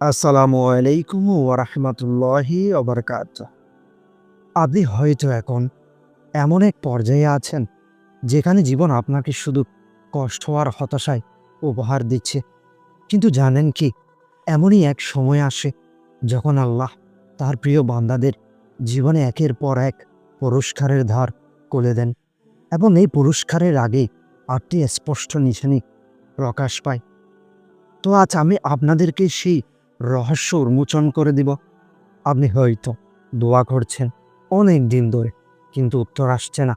আসসালামু আলাইকুম ওরহমতুল্লাহি ওবরকাত আপনি হয়তো এখন এমন এক পর্যায়ে আছেন যেখানে জীবন আপনাকে শুধু কষ্ট আর হতাশায় উপহার দিচ্ছে। কিন্তু জানেন কি, এমনই এক সময় আসে যখন আল্লাহ তার প্রিয় বান্দাদের জীবনে একের পর এক পুরস্কারের ধার কোলে দেন এবং এই পুরস্কারের আগে আটটি স্পষ্ট নিশানি প্রকাশ পায়। তো আজ আমি আপনাদেরকে সেই রহস্য উন্মোচন করে দিব। আপনি হয়তো দোয়া করছেন অনেক দিন ধরে, কিন্তু উত্তর আসছে না।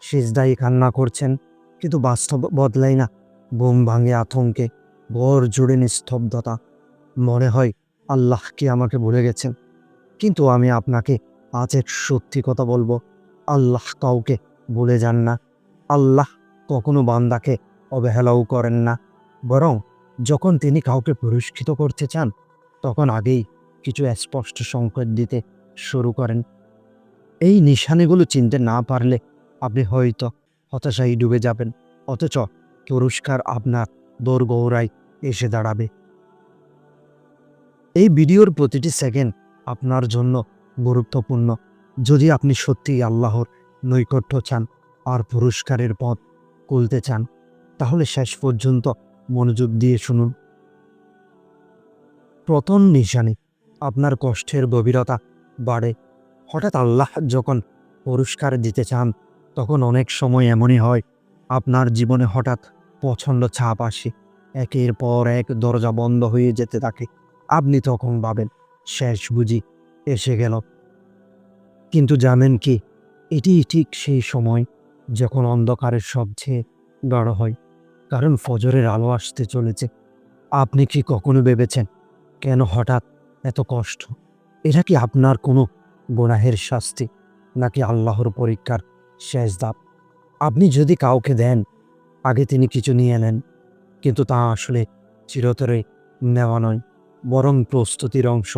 শেষদায়ী কান্না করছেন, কিন্তু বাস্তব বদলাই না। বোম ভাঙে আতঙ্কে, ঘর জুড়ে নিস্তব্ধতা। মনে হয় আল্লাহ কি আমাকে ভুলে গেছেন। কিন্তু আমি আপনাকে আজ এক সত্যি কথা বলব, আল্লাহ কাউকে ভুলে যান না। আল্লাহ কখনো বান্দাকে অবহেলাও করেন না। বরং যখন তিনি কাউকে পুরস্কৃত করতে চান তখন আগেই কিছু স্পষ্ট সংকেত দিতে শুরু করেন। এই নিশানেগুলো চিনতে না পারলে আপনি হয়তো হতাশায় ডুবে যাবেন, অথচ পুরস্কার আপনার দোরগৌড়ায় এসে দাঁড়াবে। এই ভিডিওর প্রতিটি সেকেন্ড আপনার জন্য গুরুত্বপূর্ণ। যদি আপনি সত্যিই আল্লাহর নৈকট্য চান আর পুরস্কারের পথ খুলতে চান, তাহলে শেষ পর্যন্ত মনোযোগ দিয়ে শুনুন। প্রথম নিশানি আপনার কষ্টের গভীরতা বাড়ে। হঠাৎ আল্লাহ যখন পুরস্কার দিতে চান, তখন অনেক সময় এমনই হয়, আপনার জীবনে হঠাৎ পছন্দ ছাপ আসে। একের পর এক দরজা বন্ধ হয়ে যেতে থাকে। আপনি তখন ভাবেন, শেষ বুঝি, এসে গেল। কিন্তু জানেন কি, এটি ঠিক সেই সময় যখন অন্ধকারের সবচেয়ে বড় হয়, কারণ ফজরের আলো আসতে চলেছে। আপনি কি কখনো ভেবেছেন কেন হঠাৎ এত কষ্ট? এটা কি আপনার কোনো গুনাহের শাস্তি, নাকি আল্লাহর পরীক্ষার শেষ ধাপ আপনি যদি কাউকে দেন, আগে তিনি কিছু নিয়ে নেন, কিন্তু তা আসলে চিরতরে নেওয়া নয়, বরং প্রস্তুতির অংশ।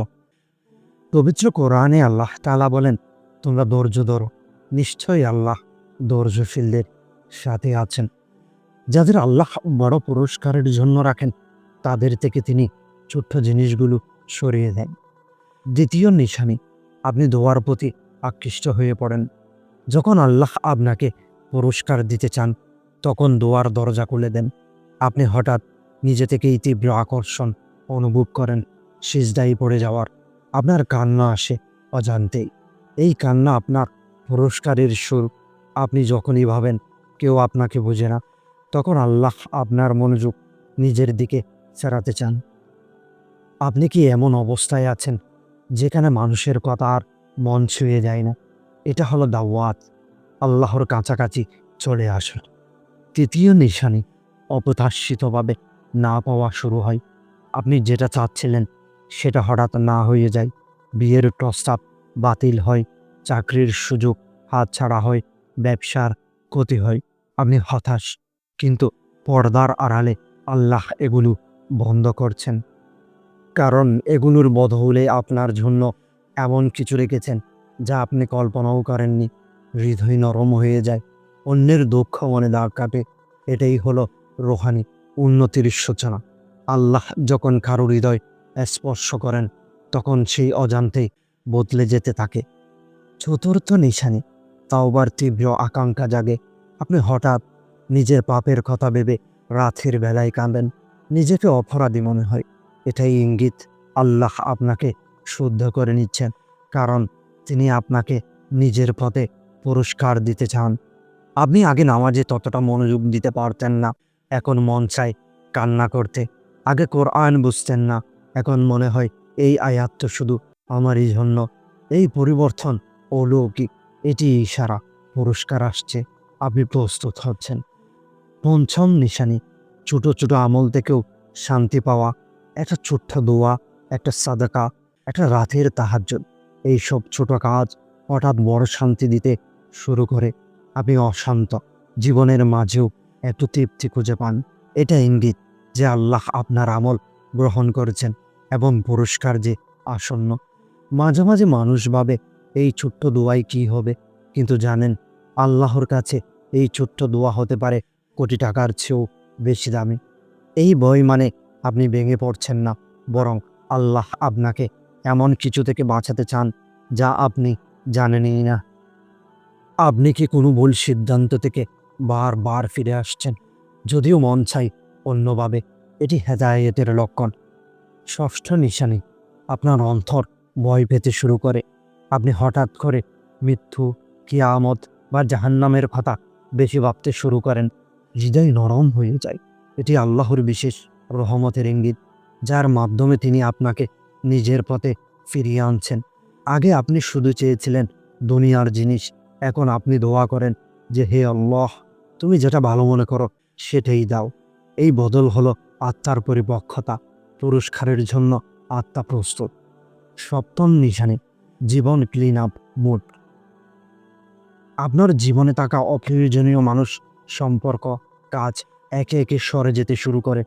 পবিত্র কোরআনে আল্লাহ তালা বলেন, তোমরা ধৈর্য ধরো, নিশ্চয়ই আল্লাহ ধৈর্যশীলদের সাথে আছেন। যাদের আল্লাহ বড় পুরস্কারের জন্য রাখেন, তাদের থেকে তিনি ছোট্ট জিনিসগুলো সরিয়ে দেন দ্বিতীয় নিশানি, আপনি দোয়ার প্রতি আকৃষ্ট হয়ে পড়েন। যখন আল্লাহ আপনাকে পুরস্কার দিতে চান, তখন দোয়ার দরজা খুলে দেন। আপনি হঠাৎ নিজে থেকেই তীব্র আকর্ষণ অনুভব করেন সিজদাই পড়ে যাওয়ার। আপনার কান্না আসে অজান্তেই। এই কান্না আপনার পুরস্কারের সুর। আপনি যখনই ভাবেন কেউ আপনাকে বোঝে না, তখন আল্লাহ আপনার মনোযোগ নিজের দিকে ফেরাতে চান। আপনি কি এমন অবস্থায় আছেন যেখানে মানুষের কথা আর মন ছুঁয়ে যায় না? এটা হলো দাওয়াত। আল্লাহর কাছাকাছি চলে আসুন। তৃতীয় নিশানি, অপ্রত্যাশিতভাবে না পাওয়া শুরু হয়। আপনি যেটা চাচ্ছিলেন সেটা হঠাৎ না হয়ে যায়। বিয়ের প্রস্তাব বাতিল হয়, চাকরির সুযোগ হাতছাড়া হয়, ব্যবসার ক্ষতি হয়। আপনি হতাশ, কিন্তু পর্দার আড়ালে আল্লাহ এগুলো বন্ধ করছেন। কারণ এগুলোর বদলে আপনার জন্য এমন কিছু রেখেছেন যা আপনি কল্পনাও করেননি। হৃদয় নরম হয়ে যায়, অন্যের দুঃখ মনে দাগ কাটে এটাই হলো রোহানি, উন্নতির সূচনা। আল্লাহ যখন কারও হৃদয় স্পর্শ করেন, তখন সেই অজান্তেই বদলে যেতে থাকে। চতুর্থ নিশানি, তাওবার তীব্র আকাঙ্ক্ষা জাগে। আপনি হঠাৎ নিজের পাপের কথা ভেবে রাতের বেলায় কাঁদেন। নিজেকে অপরাধী মনে হয়। এটাই ইঙ্গিত আল্লাহ আপনাকে শুদ্ধ করে নিচ্ছেন, কারণ তিনি আপনাকে নিজের পথে পুরস্কার দিতে চান। আপনি আগে নামাজে ততটা মনোযোগ দিতে পারতেন না, এখন মন চায় কান্না করতে। আগে কোরআন বুঝতেন না, এখন মনে হয় এই আয়াত তো শুধু আমারই জন্য। এই পরিবর্তন অলৌকিক, এটি ইশারা, পুরস্কার আসছে, আপনি প্রস্তুত হচ্ছেন। পঞ্চম নিশানি, ছোট ছোট আমল থেকেও শান্তি পাওয়া। একটা ছোট্ট দোয়া, একটা সাদাকা, একটা রাতের তাহাজ্জুদ। এইসব ছোট কাজ হঠাৎ বড় শান্তি দিতে শুরু করে। আপনি অশান্ত, জীবনের মাঝেও এত তৃপ্তি খুঁজে পান। এটা ইঙ্গিত যে আল্লাহ আপনার আমল গ্রহণ করেছেন এবং পুরস্কার যে আসন্ন। মাঝে মাঝে মানুষ ভাবে এই ছোট্ট দোয়াই কি হবে, কিন্তু জানেন আল্লাহর কাছে এই ছোট্ট দোয়া হতে পারে কোটি টাকার চেয়েও বেশি দামি। এই বই মানে আপনি ভেঙে পড়ছেন না, বরং আল্লাহ আপনাকে এমন কিছু থেকে বাঁচাতে চান যা আপনি জানেনই না। আপনি কি কোনো ভুল সিদ্ধান্ত থেকে বারবার ফিরে আসছেন? যদিও মন চাই অন্যভাবে, এটি হেদায়েতের লক্ষণ। ষষ্ঠ নিশানি, আপনার অন্তর ভয় পেতে শুরু করে। আপনি হঠাৎ করে মৃত্যু, কিয়ামত বা জাহান্নামের কথা বেশি ভাবতে শুরু করেন। হৃদয় নরম হয়ে যায়। এটি আল্লাহর বিশেষ রহমতের ইঙ্গিত, যার মাধ্যমে তিনি আপনাকে নিজের পথে ফিরিয়ে আনছেন। আগে আপনি শুধু চেয়েছিলেন দুনিয়ার জিনিস, এখন আপনি দোয়া করেন যে, হে আল্লাহ, তুমি যেটা ভালো মনে করো সেটাই দাও। এই বদল হলো আত্মার পরিপক্ষতা পুরস্কারের জন্য আত্মা প্রস্তুত। সপ্তম নিশানে, জীবন ক্লিন আপ মুড। আপনার জীবনে থাকা অপ্রয়োজনীয় মানুষ সম্পর্ক, কাজ একে একে সরে যেতে শুরু করে।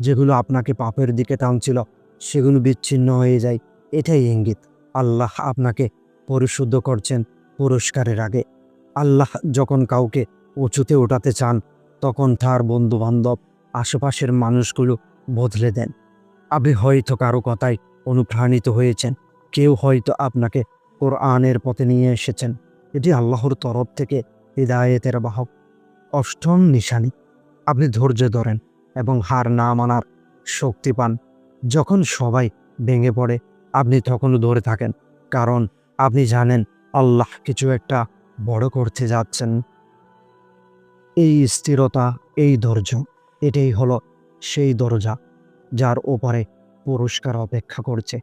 যেগুলো আপনাকে পাপের দিকে টানছিল, সেগুলো বিচ্ছিন্ন হয়ে যায়। এটাই ইঙ্গিত। আল্লাহ আপনাকে পরিশুদ্ধ করছেন পুরস্কারের আগে। আল্লাহ যখন কাউকে উঁচুতে ওঠাতে চান, তখন তার বন্ধু বান্ধব আশেপাশের মানুষগুলো বদলে দেন। আপনি হয়তো কারও কথায় অনুপ্রাণিত হয়েছেন। কেউ হয়তো আপনাকে কোরআনের পথে নিয়ে এসেছেন। এটি আল্লাহর তরফ থেকে হৃদায়তের বাহক। অষ্টম নিশানি। আপনি ধৈর্য ধরেন। এবং হার না মানার শক্তি পান। যখন সবাই ভেঙে পড়ে, আপনি তখনও ধরে থাকেন, কারণ আপনি জানেন আল্লাহ কিছু একটা বড় করতে যাচ্ছেন। এই স্থিরতা, এই ধৈর্য, এটাই হলো সেই দরজা যার ওপারে পুরস্কার অপেক্ষা করছে।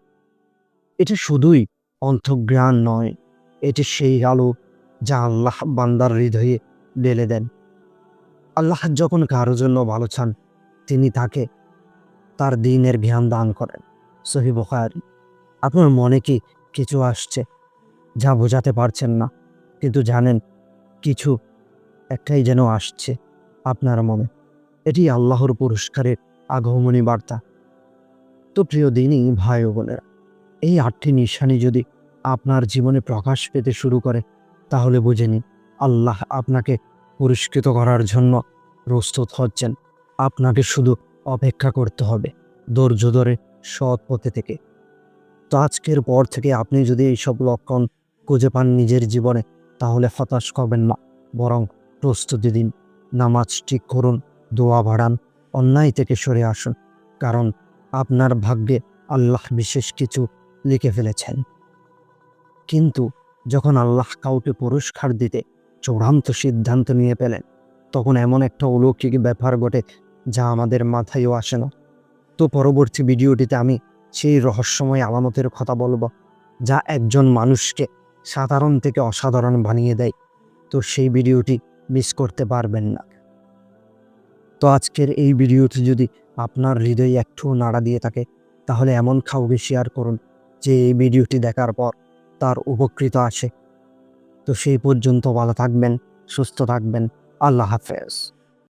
এটা শুধুই অন্তর্জ্ঞান নয়, এটি সেই আলো যা আল্লাহ বান্দার হৃদয়ে ঢেলে দেন। আল্লাহ যখন কারও জন্য ভালো চান তিনি তাকে তার দিনের জ্ঞান দান করেন। সহি বখারি। আপনার মনে কি কিছু আসছে যা বোঝাতে পারছেন না? কিন্তু জানেন, কিছু একটাই যেন আসছে আপনার মনে। এটি আল্লাহর পুরস্কারের আগমনী বার্তা। তো প্রিয় দিনই ভাই বোনেরা, এই আটটি নিশানি যদি আপনার জীবনে প্রকাশ পেতে শুরু করে, তাহলে বুঝে নিন, আল্লাহ আপনাকে পুরস্কৃত করার জন্য প্রস্তুত হচ্ছেন। আপনাকে শুধু অপেক্ষা করতে হবে ধৈর্য ধরে সৎ পথে থেকে। তো আজকের পর থেকে আপনি যদি এইসব লক্ষণ খুঁজে পান নিজের জীবনে, তাহলে হতাশ করবেন না, বরং প্রস্তুতি দিন, নামাজ ঠিক করুন, দোয়া বাড়ান, অন্যায় থেকে সরে আসুন, কারণ আপনার ভাগ্যে আল্লাহ বিশেষ কিছু লিখে ফেলেছেন। কিন্তু যখন আল্লাহ কাউকে পুরস্কার দিতে চূড়ান্ত সিদ্ধান্ত নিয়ে পেলেন তখন এমন একটা অলৌকিক ব্যাপার ঘটে যা আমাদের মাথায়ও আসে না। তো পরবর্তী ভিডিওটিতে আমি সেই রহস্যময় আলামতের কথা বলব, যা একজন মানুষকে সাধারণ থেকে অসাধারণ বানিয়ে দেয়। তো সেই ভিডিওটি মিস করতে পারবেন না। তো আজকের এই ভিডিওটি যদি আপনার হৃদয়ে একটু নাড়া দিয়ে থাকে, তাহলে এমন কাউকে শেয়ার করুন, যে এই ভিডিওটি দেখার পর তার উপকৃত আসে। তো সেই পর্যন্ত ভালো থাকবেন, সুস্থ থাকবেন, আল্লাহ হাফেজ।